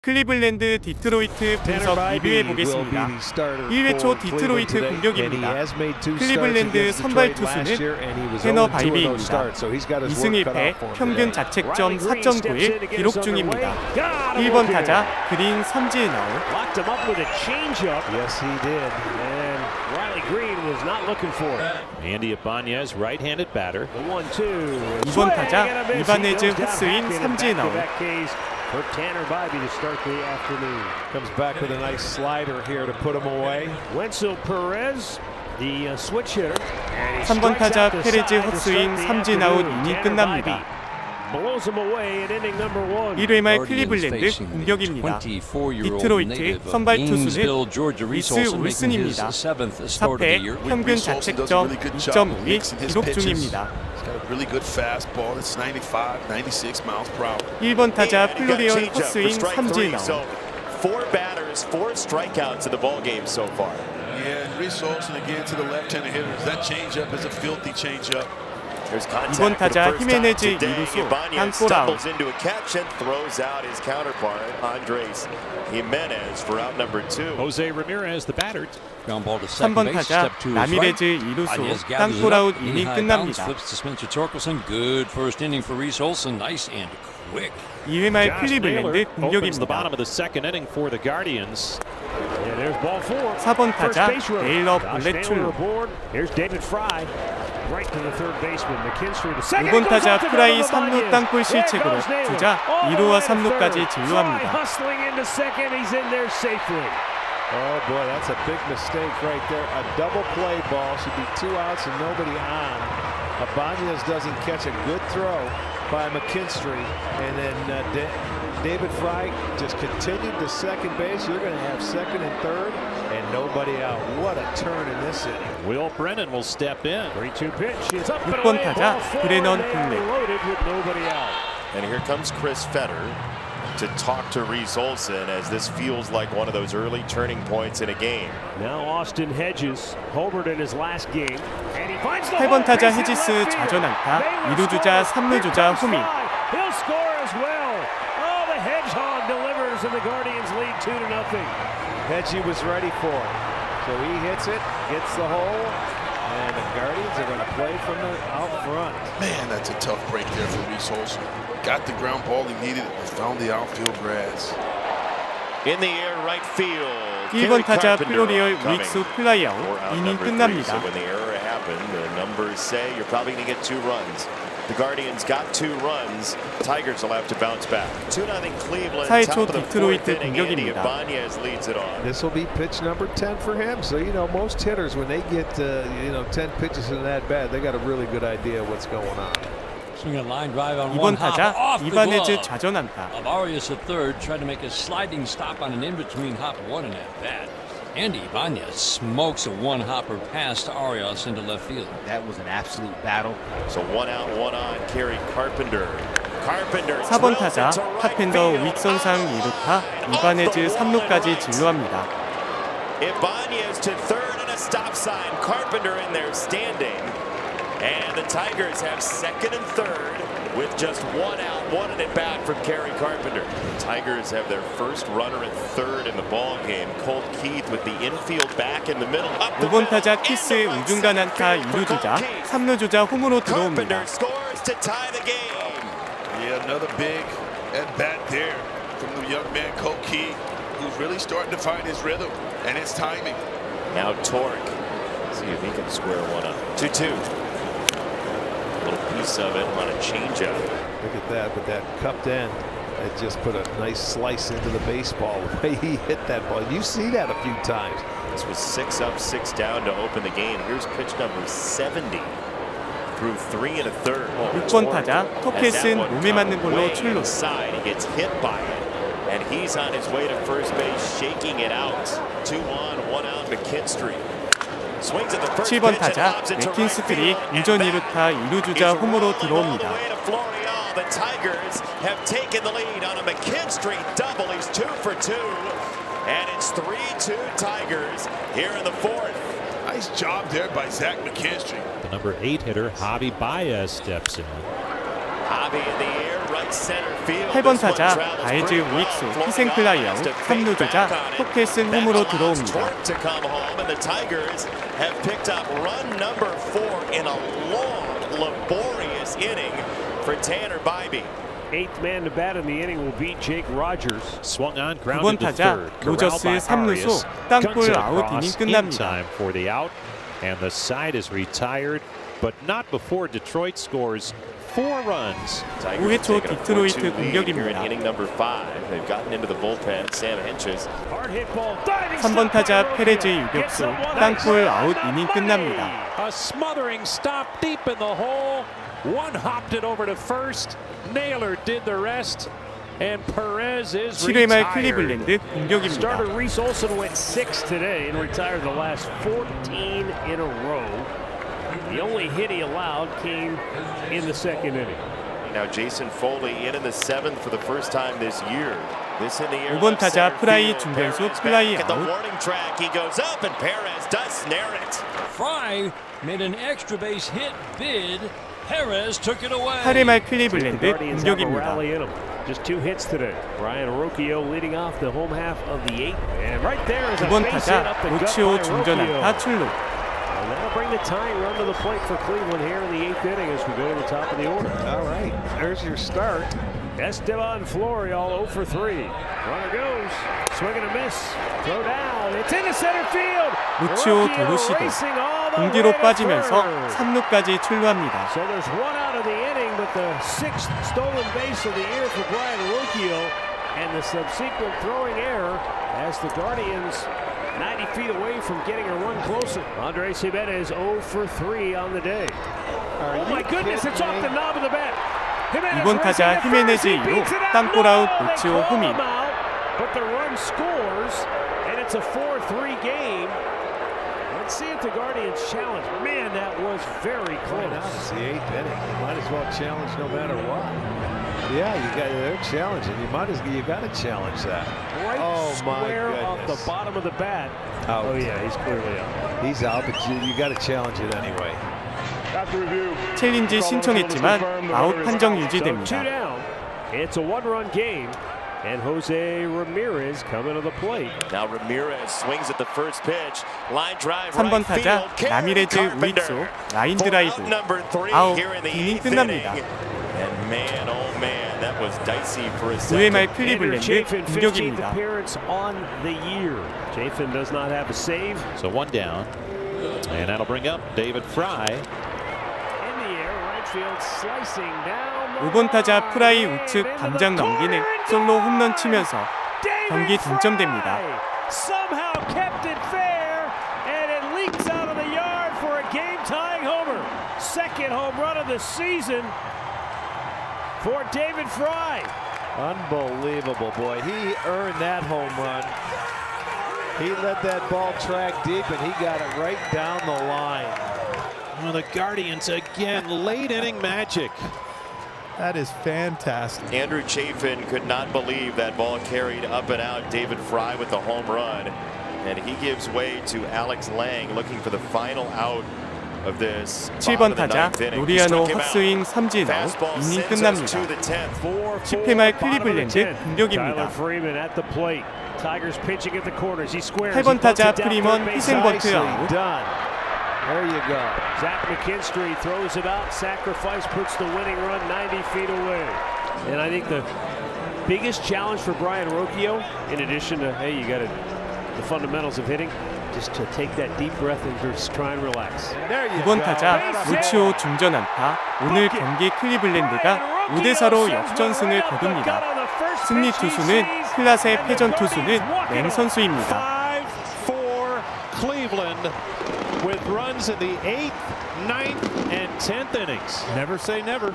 클리블랜드 디트로이트 분석 리뷰해 보겠습니다. 1회 초 디트로이트 공격입니다. 클리블랜드 선발 투수는 테너 바이비입니다. 2승 1패, 평균 자책점 4.91 기록 중입니다. 1번 타자 그린. The one-two. 이번 타자. 이바네즈 삼진 back 아웃. For Tanner Bybee to start the afternoon. Comes back with a nice slider here to put him away. Wenzel Perez, the uh, switch hitter. And he 3번 strikes 타자 페레즈 헛스윙 start the 삼진 아웃 afternoon. 이닝 끝납니다. Bybee Blows him away in inning number one. 1회 말 클리블랜드 공격입니다. 24-year-old 디트로이트 선발 투수는 리스 울슨입니다. seventh start of the year. 4패, 평균 자책점 2.52 기록 중입니다. He's got a really good fastball. It's 95, 96 miles per hour. 1번 타자 And you got 플로리온 changeup for 헛스윙 strike 삼진 three. 아웃. So four batters, four strikeouts in the ball game so far. Yeah, and Reese Olson again to the left-handed hitters. That changeup is a filthy changeup. There's contact 이번 for the 타자 first time 히메네즈 today. 이루수, Ibanez 땅볼 아웃. stumbles into a catch and throws out his counterpart Andres Jimenez for out number two. Jose Ramirez, the batter. 3번 타자 라미레즈 2루수 땅볼아웃 이닝 끝납니다. 2회 말 필리 블랜드 공격입니다. 4번 타자 데일러 볼렛 출루 5번 타자 프라이 3루 땅볼 실책으로 주자 2루와 3루까지 진루합니다. Oh, boy, that's a big mistake right there. A double play ball should be two outs and nobody on. Abanez doesn't catch a good throw by McKinstry. And then uh, da David Fry just continued to second base. You're going to have second and third and nobody out. What a turn in this inning. Will Brennan will step in. 3-2 pitch He's up and away. Ball four, and loaded with nobody out. And here comes Chris Fetter to talk to Reese Olson as this feels like one of those early turning points in a game. Now Austin Hedges homered in his last game, and he finds the 8번 hole. 타자 Base hit 헤지스 left field. 좌전안타, Naylor 2루 주자, scores. 3루 Here 주자 comes 호민. Fry. He'll score as well. Oh, the Hedgehog delivers, and the Guardians lead two to nothing. Hedgie was ready for it. So he hits it, gets the hole, and the Guardians are going to play from the out front. Man, that's a tough break there for Reese Olson. Got the ground ball he needed and found the outfield grass. In the air right field. 1번 Kerry 타자 Carpenter 플로리얼 coming 우익수 플라이아웃 for out 이닝 number three. 끝납니다. So when the error happened, the numbers say you're probably going to get two runs. The Guardians got two runs. Tigers will have to bounce back. 2-0 Cleveland. 4회 top 초 of the 디트로이트 fourth inning. Andy 공격입니다. Ibanez leads it on. This will be pitch number 10 for him. So, you know, most hitters, when they get, uh, you know, 10 pitches in that bad, they got a really good idea what's going on. Swing a line drive on one 2번 hop 타자 off the 이바네즈 glove. 좌전안타. Of Arias at third, tried to make a sliding stop on an in-between hop one and at bat. Andy Ibanez smokes a one-hopper past Arias into left field. That was an absolute battle. So one out, one on. Kerry Carpenter. Carpenter. 4번 drills 타자 it to right 탑핸더 field. 우익선상 2루타 이바네즈 3루까지 진루합니다. Ibanez to third and a stop sign. Carpenter in there standing. And the Tigers have second and third with just one out, one in at bat from Kerry Carpenter. The Tigers have their first runner at third in the ball game. Colt Keith with the infield back in the middle. Up the 5번 middle, 타자 and 키스 the right 우중간 center 안타 field for 2루 주자 Colt Keith. 3루 주자 홈으로 Carpenter 들어옵니다. scores to tie the game. Yeah, another big at bat there from the young man Colt Key, who's really starting to find his rhythm and his timing. Now Torque. See if he can square one up. 2-2. Little piece of it on a changeup. Look at that with that cupped end. It just put a nice slice into the baseball the way he hit that ball. You see that a few times. This was six up, six down to open the game. Here's pitch number 70. Through three and a third. 6번 타자 토켓은 And that one 몸에 맞는 coming 걸로 way 출루. inside. He gets hit by it. And he's on his way to first base, shaking it out. Two on, one out, McKinstry. 7번 pitch and 타자 lobs it to right 맥킨스트리 field. And 우전 back. 2루타 2루 주자 He's 홈으로 rolling all the 들어옵니다. way to Florial. The Tigers have taken the lead on a McKinstry double. He's two for two. And it's 3-2 Tigers here in the fourth. Nice job there by Zach McKinstry. The number eight hitter, Javi Baez, steps in. 8번 This one 타자 travels 바이즈 pretty well, 우익수 floating 희생 off 플라이아웃 to pick 3루 back 주자 on it. 포켓은 That 홈으로 allows 들어옵니다. Torque to come home, and the Tigers have picked up run number four in a long, laborious inning for Tanner Bybee. Eighth man to bat in the inning will be Jake Rogers. Swung on, 9번 grounded to 타자 third. Corralled 로저스 by 3루수 Arias. 땅볼 Guns it 아웃 across 이닝 in 끝납니다. time for the out, and the side is retired, but not before Detroit scores four runs. Tigers 5회 have 초 taken a 디트로이트 4-2 lead here in 공격입니다. inning number five. They've gotten into the bullpen. Sam Henches Hard hit ball. Diving 3번 stop 타자 by 페레즈 Rocchio. 유격수 Gets up one 땅볼 high. 아웃 Not 이닝 Money. 끝납니다. A smothering stop deep in the hole. One hopped it over to first. Naylor did the rest. And Perez is 7회 말 retired. 클리블랜드 공격입니다. Starter Reese Olson went six today and retired the last 14 in a row. The only hit he allowed came in the second inning. Now Jason Foley in in the seventh for the first time this year. This in the air. 5번 left 타자 center 프라이 field. 중견수 Perez 플라이 back at the 아웃. warning track. He goes up and Perez does snare it. Fry made an extra base hit bid. Perez took it away. 8회 말 The 클리블랜드 Guardians have a 공격입니다. rally in them. Just two hits today. Ryan Rocchio leading off the home half of the eighth. And right there is a 9번 base hit 타자 up the gut 로치오 by 중전 Rocchio. 안타 출루 And that'll bring the tying run to the plate for Cleveland here in the eighth inning as we go to the top of the order. All right, there's your start. Esteban Florial 0 for 3. Runner goes. Swing and a miss. Throw down. It's into center field. 루치오 Rocchio 도루 시도. racing all the 공기로 way to 빠지면서 third. 3루까지 출루합니다. So there's one out of the inning, but the sixth stolen base of the year for Brian Rocchio and the subsequent throwing error as the Guardians 90 feet away from getting a run closer. Andres Jimenez 0 for 3 on the day. Oh my goodness, it's off the knob of the bat. Jimenez 2번 타자 racing at 히메네즈 first. He 이후로 beats it out. 땅볼 No, 아웃 they 루치오 call 홈인 him out, But the run scores, and it's a 4-3 game. Let's see if the Guardians challenge. Man, that was very Well, now close. it's the eighth inning. You might as well challenge no matter what. Yeah, you got they're challenging. You might as you got to challenge that. Right Oh, my square off the goodness. bottom of the bat. Out. Oh yeah, he's clearly out. He's out, but you, you got to challenge it anyway. 챌린지 신청했지만 아웃 판정 So two 유지됩니다. down. It's a one-run game, and Jose Ramirez coming to the plate. Now Ramirez swings at the first pitch. Line drive 3번 right 타자 field. Karen 라미레즈 Carpenter 우익수 라인 for 드라이브 out number three 아웃 here in the 이닝 eighth 끝납니다. inning. And man, oh man, that was dicey for a 9회 말 second. Andrew 클리블랜드 Chafin, 15th 공격입니다. appearance on the year. Chafin does not have a save. So one down. And that'll bring up David Fry. In the air, right field slicing down. the 5번 타자 line. 프라이 And 우측 into 담장 the 넘기는 corner and 솔로 홈런 gone! 치면서 David 경기 동점됩니다. Fry Somehow kept it fair, and it leaks out of the yard for a game-tying homer. Second home run of the season for David Fry. Unbelievable, boy. He earned that home run. He let that ball track deep, and he got it right down the line. Well, the Guardians again, late inning magic. That is fantastic. Andrew Chafin could not believe that ball carried up and out. David Fry with the home run. And he gives way to Alex Lang looking for the final out of this. 7번 bottom of the 타자 ninth inning. He 노리아노 struck him out. 헛스윙 삼진 아웃 Fastball 이닝 sends us to 끝납니다. the 10th. 4 10회 말 클리블랜드 공격입니다. Tyler Freeman at the plate. Tigers pitching at the corners. He squares. 8번 He puts 타자 it down 프리먼 third base. 희생 번트 Nicely 아웃. done. There you go. Zach McKinstry throws it out. Sacrifice puts the winning run 90 feet away. And I think the biggest challenge for Brian Rocchio, in addition to hey, you got to the fundamentals of hitting, just to take that deep breath and just try and relax. There you 9번 go. 타자 루치오 중전 안타 오늘 경기 클리블랜드가 5대 4로 역전승을 거둡니다. 승리 투수는 클라스의 패전 투수는 맹 선수입니다. 5-4 Cleveland with runs in the 8th, 9th, and 10th innings. Never say never.